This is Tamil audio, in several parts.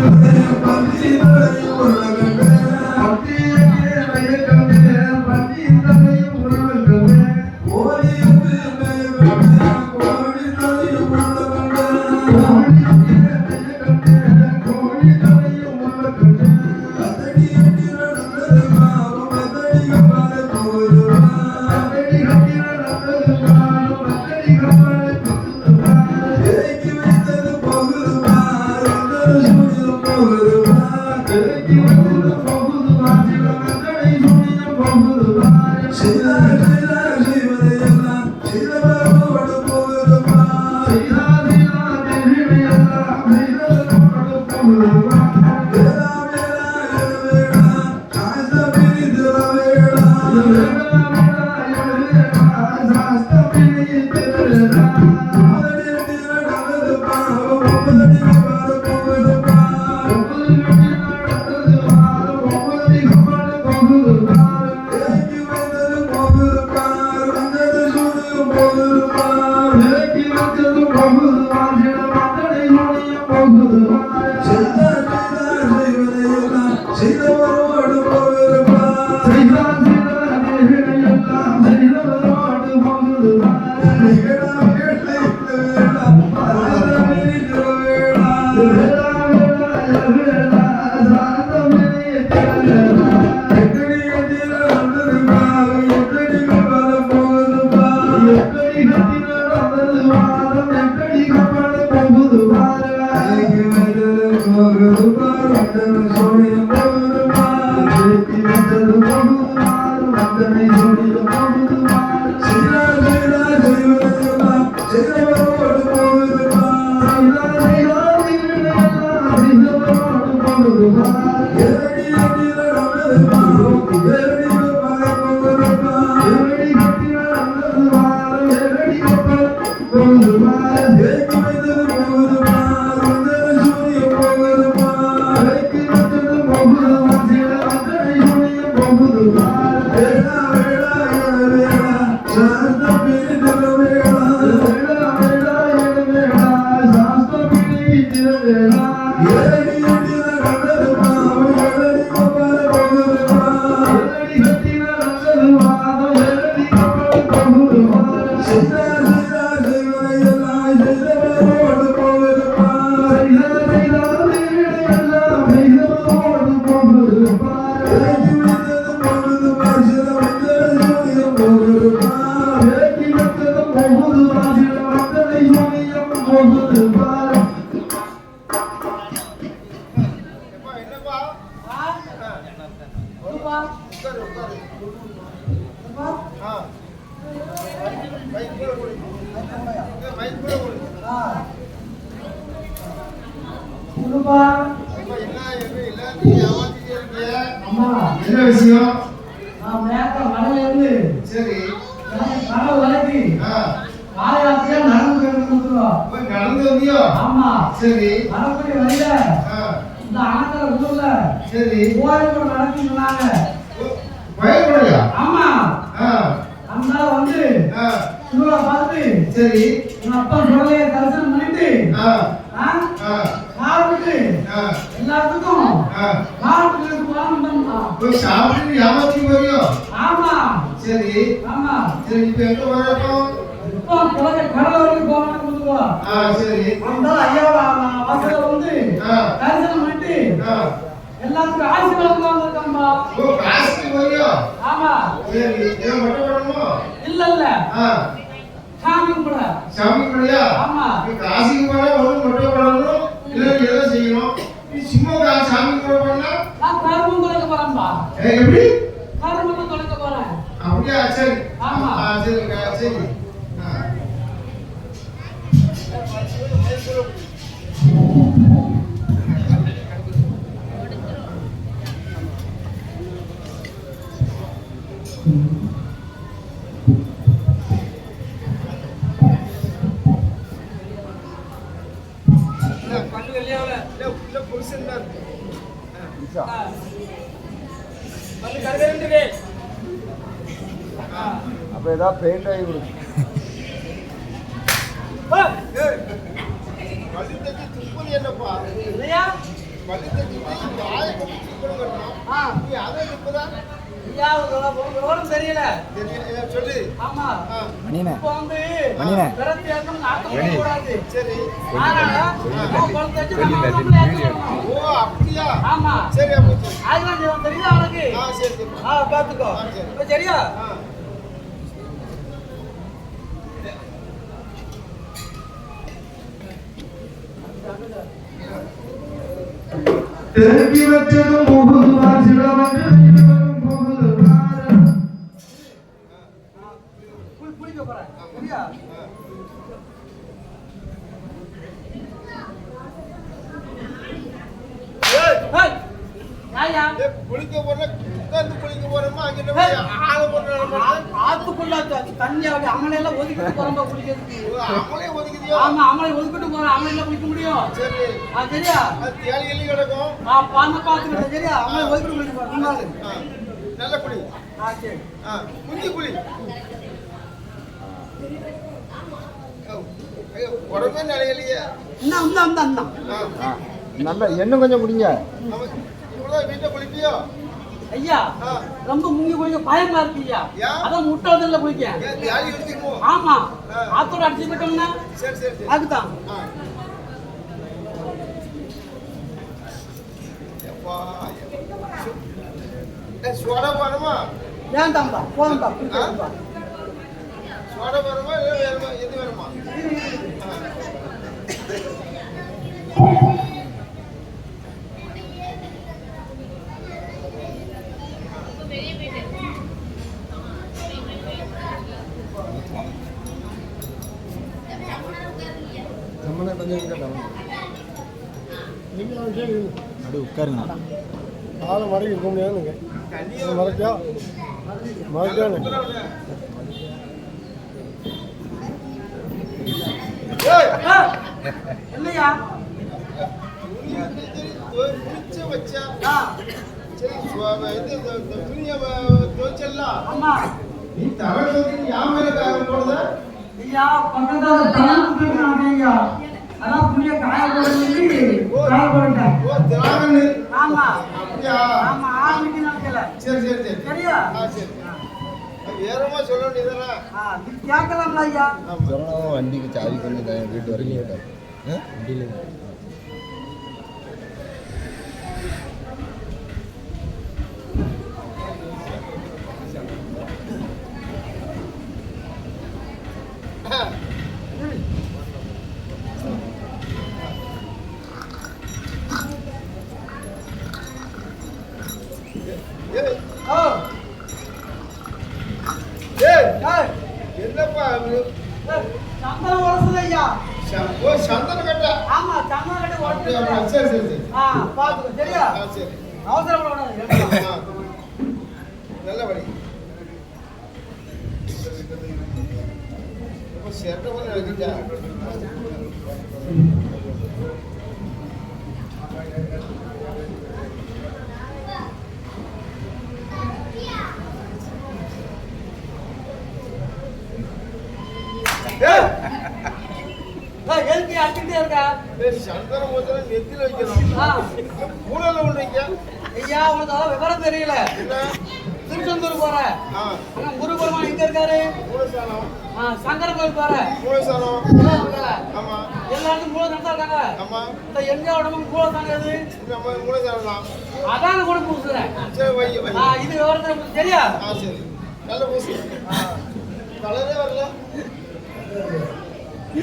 I'm Jai Ram, Jai Jai Jai Ram. என்ன விஷயம் நான் நேரத்துல மலையில இருந்து. சரி. வரைக்கும் ஆ, காலையாத்தியா நடந்து போயிட்டு கொடுத்துருவோம் நடந்து வந்தியோ? ஆமா. சரி. வரக்கூடிய வழியில. இந்த அணக்கரை ஊர்ல. சரி. கோயில் நடத்தினாங்க பயப்படையா ஆமா. அதனால வந்து இவரை பார்த்து சரி. எங்க அப்பா சுடலைய தரிசனம் பண்ணிட்டு நான் சாப்பிட்டு ஆ, எல்லாத்துக்கும் சாப்பிட்டு வாங்கிட்டோம்மா போய் சாப்பிட்டு ஏமாத்தி போறியோ? ஆமா. சரி. ஆமா. சரி இப்ப எங்க வரட்டும் இப்போ குழந்தை கடை வரைக்கும் போகணும் கொடுத்துருவோம் ஆ சரி. அந்த ஐயாவோட அவசர வந்து தரிசனம் பண்ணிட்டு. எல்லாத்துக்கும் ஆசீர்வாதம் வந்திருக்கோம்பா ஓ காசுக்கு போறியோ? ஆமா. சரி ஏன் மட்டும் பண்ணணுமோ இல்ல இல்ல. ஆ. சாமி கூட சாமி பண்ணியா ஆமா. காசிக்கு போனா ஒண்ணு மட்டும் பண்ணணும் இல்ல ஏதோ செய்யணும். நீ சும்மா கா- சாமி கூட பண்ணா நான் கரும்பும் தொலைக்க போறேன்பா எப்படி? கரும்பும் தொலைக்க போறேன். அப்படியா சரி. ஆமா. சரி சரி. ஐயா! உங்களுக்கு விவரம் தெரியல சொல்லு ஆமா. இப்போ வந்து கூடாது சரி. ஓ அப்படியா? ஆமா. சரி அப்போ செய்வோம் தெரியுதா அவனுக்கு? ஆ சரி சரி. ஆ பாத்துக்கோ. சரியா? திருப்பி வச்சதும் ஏய், யாயா ஏய், குளிக்க போற உட்கார்ந்து குளிக்க போறோமா அங்க என்ன போய் ஆளு போடுறாங்க த- தண்ணி அப்படி அமலையெல்லாம் ஒதுக்கிட்டு போறோம்பா குளிக்கிறதுக்கு அவங்களே ஒதுக்குதியோ ஆமா அமலை ஒதுக்கிட்டு போறோம். அமலையில குளிக்க முடியும். சரி. ஆ சரியா? தேலி எலி கிடக்கும். ஆ பாந்த பாத்துக்கிட்டேன் சரியா? அமலை ஒதுக்கிட்டு குளிக்க போறோம். நல்ல குளி ஆ சரி. ஆ, குஞ்சு குளி உடம்பே நிலையிலையே. இந்தா இந்தா ஆ, ஆ நல்லா எண்ணெய் கொஞ்சம் குடிங்க. அவன் இவ்வளவு வீட்டுல குளிப்பியோ? ஐயா. ரொம்ப முங்கி குளிக்க பயமா இருக்கு ஐயா? அதான் முட்டை வந்து குளிக்க ஆமா. ஆத்தோட அடிச்சு போயிட்டோம்னா அதுதான். வேண்டாம்பா போதும்பா குளிக்கிறதுப்பா சோடா வேணுமா எது வேணுமா ஆ. நம்மளே கொஞ்சம் இருக்கட்டும் அப்படி உட்காருங்க. ஆளை மறைக்க இருக்க முடியாதுங்க ஏய், ஆ. இல்லையா முடிச்சு வச்சா இது துணியை துவைச்சிடலாம். ஆமா நீ மேல காய போடுத? ஐயா பக்கத்துல ஐயா. அதான் புளிய காய போடுறது காய. ஆமா? ஆமா சரி, சரி, சரி. சரியா? ஆ, சரி. வேறமா சொல்ல நீ கேட்கலாம்ல ஐயா. வண்டிக்கு சாவி தரேன், வீட்டு வரைக்கும் வண்டியில் ஐயா ச- ஓ, சந்தன கட்டை. ஆமா சந்தனம் கட்டி அப்படியா? உடச்சு சரி, சரி, சரி. ஆ பாத்துக்கோ சரியா ஆ, சரி. அவசரப்படாது எடுக்கலாம். ஆ. நல்ல வழி. ரொம்ப சேட்டை போல நடக்குதா? ஏய், ஏய், எதுக்கு அடிச்சுக்கிட்டே இருக்கா சந்தனம் முதல்ல நெத்தியில வைக்கணும். ஆ, மூளையில ஒண்ணு வைக்க. ஐயா உனக்கு அதான் விவரம் தெரியல? திருச்செந்தூர் போற ஆ, ஆனா முருகபெருமான் எங்க இருக்காரு மூளைசானம். ஆ, சங்கர கோயில் போற மூளைசானம். எல்லாம் இருக்கல. ஆமா, எல்லா இடத்துக்கும் மூல தான் இருக்காங்க ஆமா. இந்த எங்க உடம்புக்கு மூல தாங்க எது நம்ம மூளைசானம் தான். அதான் கூட பூசுறேன் சரி, வை, வை. இது விவரத்தை உங்களுக்கு சரியா ஆ, சரி. நல்ல பூசு. கலரே வரல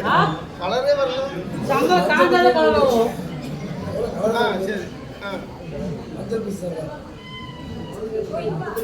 ஆ? கலரே வரல. சங்கம் காஞ்சாத கலரும் ஆ சரி. ஆ. ஆடி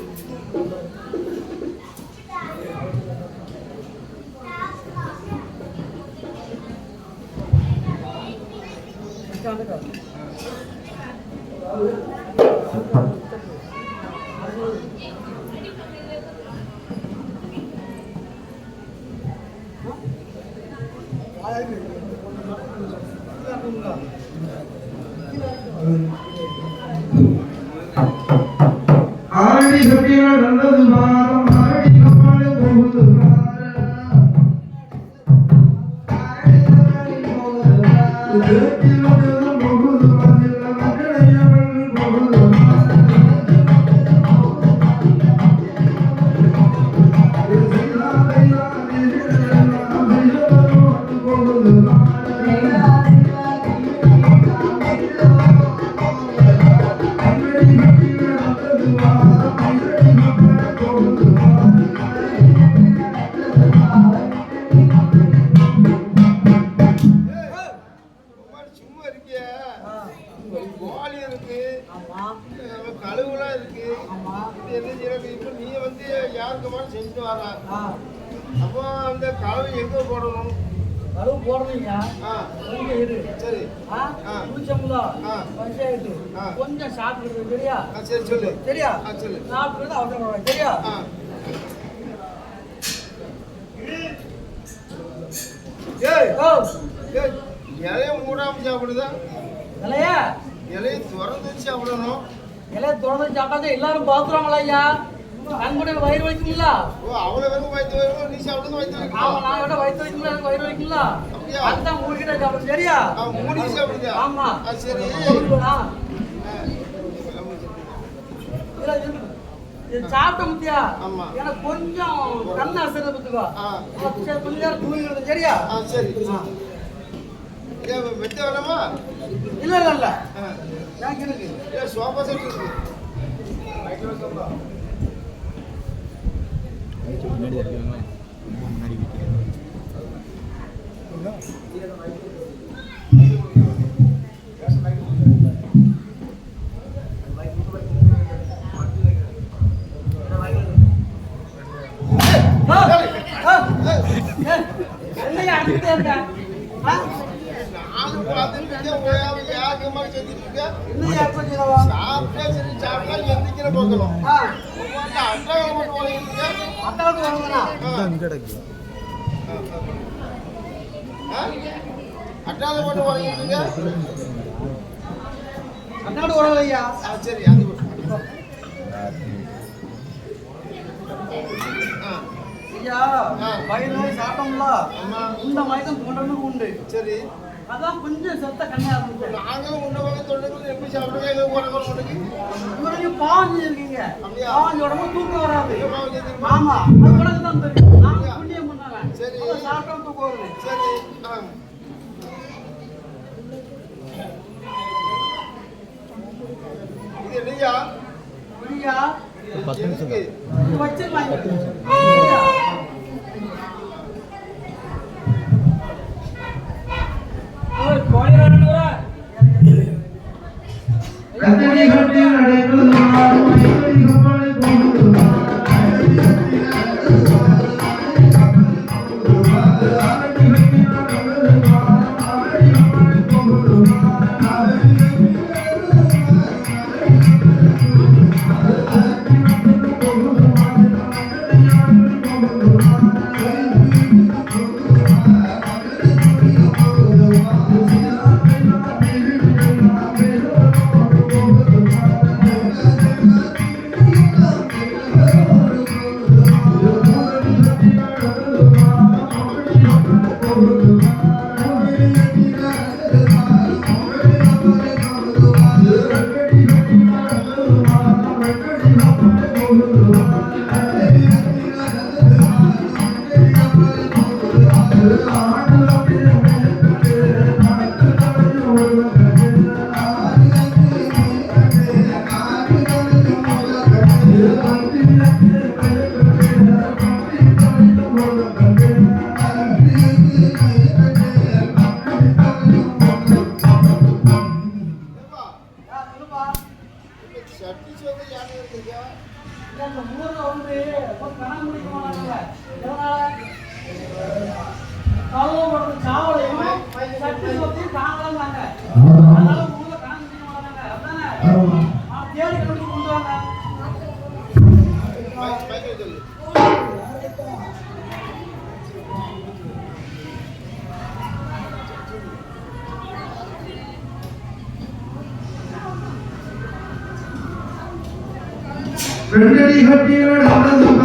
The good. இது என்ன செய்யறது இப்போ நீ வந்து யாருக்கு மாதிரி செஞ்சுட்டு வர. அப்போ அந்த கழுவு எங்க போடணும்? கழுவு போடுறீங்க கொஞ்சம் இரு. சரி. ஆ. பஞ்சாயத்து. கொஞ்சம் சாப்பிடுறது சரியா? சரி சொல்லு. சரியா? சொல்லு. சாப்பிடுறது அவசரம் சரியா? ஏய். ஏய், இலைய மூடாம சாப்பிடுதா? இல்லையா இலையை திறந்து சாப்பிடணும். இலைய திறந்து சாப்பிட்டா எல்லாரும் பாத்துருவாங்களா ஐயா? கண்கூட வயிறு வலிக்குங்களா? ஓ அவ்வளோ வெறும் வயிற்று வரும் நீ சாப்பிடுறது வயிற்று ஆமா நான் விட வயிற்று வலிக்குங்களா? எனக்கு வயிறு வலிக்குங்களா? அதுதான் உங்ககிட்ட சாப்பிடு சரியா? மூடி சாப்பிடுதா ஆமா. சரி. சாப்பிட்ட முத்தியா. எனக்கு கொஞ்சம் கண்ணு அசைறது பத்துக்கோ. கொஞ்ச நேரம் தூங்கிடுது சரியா? சரி. வெட்ட வேணாமா? இல்ல இல்ல இல்ல. ஆ. எனக்கு இருக்கு ஏன் சோஃபா செட் இருக்கு முன்னாடி இருக்காங்களா முன்னாடி என்னையா நானும் பார்த்துட்டு யாருக்கு மாதிரி செஞ்சுட்டு இருக்கேன் செய்றவா? சாப்பிட்டா சரி அது ஐயா, சாப்பிட்டோம்ல, ஆமா. இந்த மயக்கம் தோன்றதுக்கு உண்டு. சரி. அதான் கொஞ்சம் செத்த கண்ணா இருந்துச்சு. நாங்களும் உன்ன பக்கம் தொண்டைக்குள்ள எப்படி சாப்பிடுங்க? உடம்பு இவரையும் பாவம் செஞ்சிருக்கீங்க? பாவம் உடம்பு தூக்கம் வராது? ஆமா அது உனக்கு தான் தெரியும் நான் புண்ணியம் பண்ணாங்க சரி. சாப்பிட்டா தூக்கம் வருது. சரி. இது என்னையா? புரியா பத்து நிமிஷம் தான். கத்தனை வச்சிருப்பாங்க yoluna இந்த ஊர்ல வந்து கணக்கு முடிக்க? கழுவப்படுறது சாவலையும், சட்டி சோத்தையும் காணலாம்னாங்க. அதனால ரெண்டடி கட்டி நடந்தது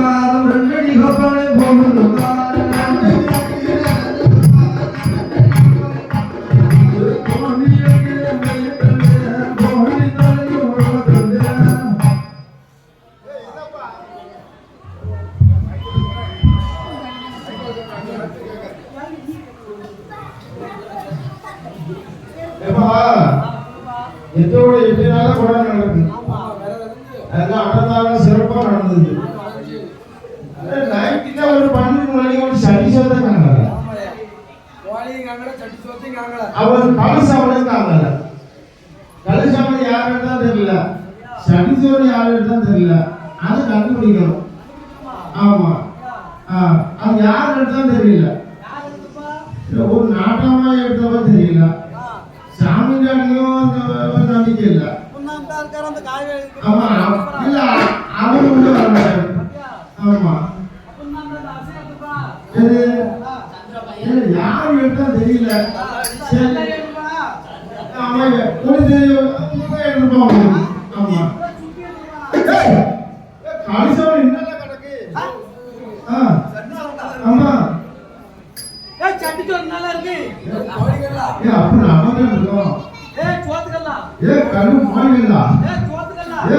சட்டிச்சோறு யார் எடுத்தா தெரியல. அது கண்டுபிடிக்கணும். ஆமா. அது யார் எடுத்தாலும் தெரியல. ஒரு நாட்டமா எடுத்தவா தெரியல. சாமி காட்டியும் நம்பிக்கை இல்ல. ஆமா இல்ல அவரு உள்ள வர மாட்டாரு ஆமா. யாரு எடுத்தா தெரியல. சரி. ஆமா ஒரு தெரியும். எடுத்துப்பாங்க ஆமா இதை சுத்தி எடுத்துப்பா. ஏய், கடைசியா என்னென்ன கணக்கு ஆ ஆமா ஏய், சட்டிச்சோறு நல்லா இருக்கு. ஏ அப்ப தான் இருக்கோம் ஏய், சோத்துக்கல்லா. ஏ கண்ணு சோத்துக்கல்லா. ஏ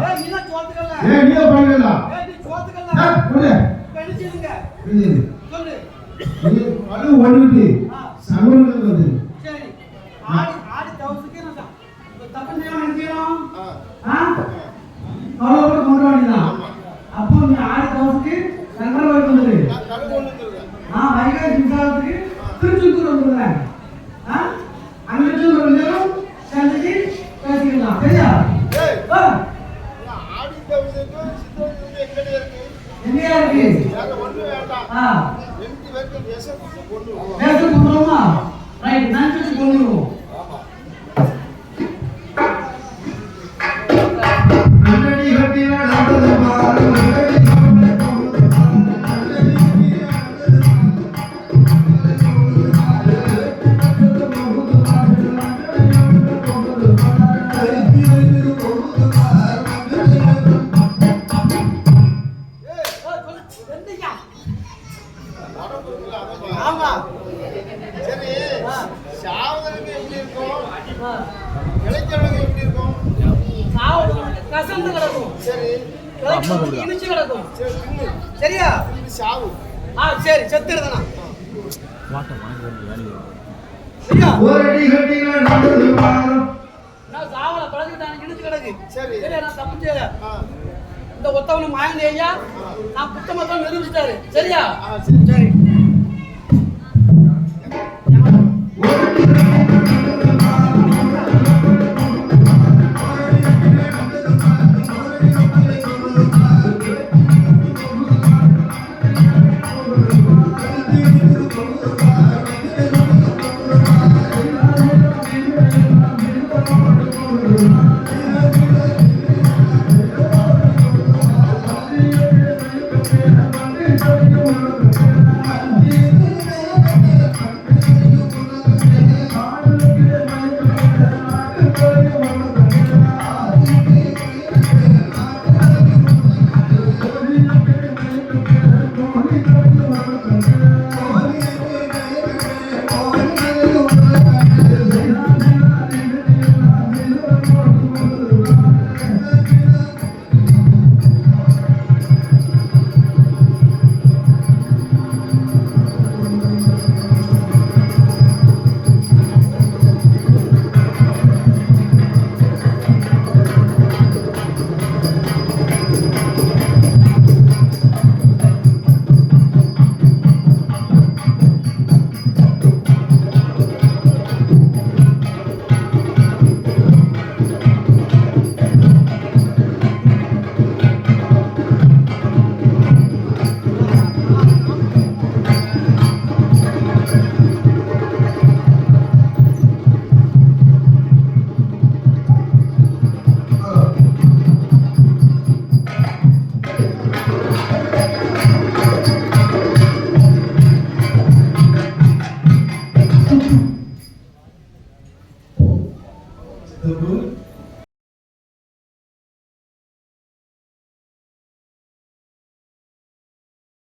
ஏய், நீதான் சோத்துக்கல்லா. ஏ நீ நீ ஏ சொல்லு. இது கண்ணு ஓடிட்டு ஆ, சமூகத்துக்கு வந்து சரி. ஆடி ஆடி தவசுக்கு நான் த- இப்ப தப்பு செய்யணும், என்ன செய்யணும்? ஆ? கவலைப்பட்டு கொண்டு வாடிதான். அப்போ நீ ஆடி தவசுக்கு சங்கர கோயில் வந்துரு. நான் வைகாசி விசாரத்துக்கு திருச்செந்தூர் வந்துடுறேன். ஆ? அங்க இருந்து ஒரு ரெண்டு நேரம் சந்திச்சு பேசிக்கலாம். சரியா? ஆ, எங்கேயா இருக்கு? ஆ, பேச கொடுத்துருவோமா? ரைட், நான் சொல்லி கொண்டுருவோம். ஆமா. சரி சாவதற்கு எப்படி இருக்கும். இளைஞர்களுக்கு எப்படி இருக்கும்? சாவு கசந்து கிடக்கும். சரி. இனிச்சு கிடக்கும். சரி சரியா? இது சாவு. ஆ சரி நடந்தது பாரு. நான் சாவல பழகிட்டான் இனிச்சு கிடக்கு. சரி. சரியா நான் தப்பு செய்யல. ஆ. இந்த ஒத்தவனு மாயந்தி ஐயா நான் புத்தமத்தான் நிரூபிச்சிட்டாரு சரியா? சரி.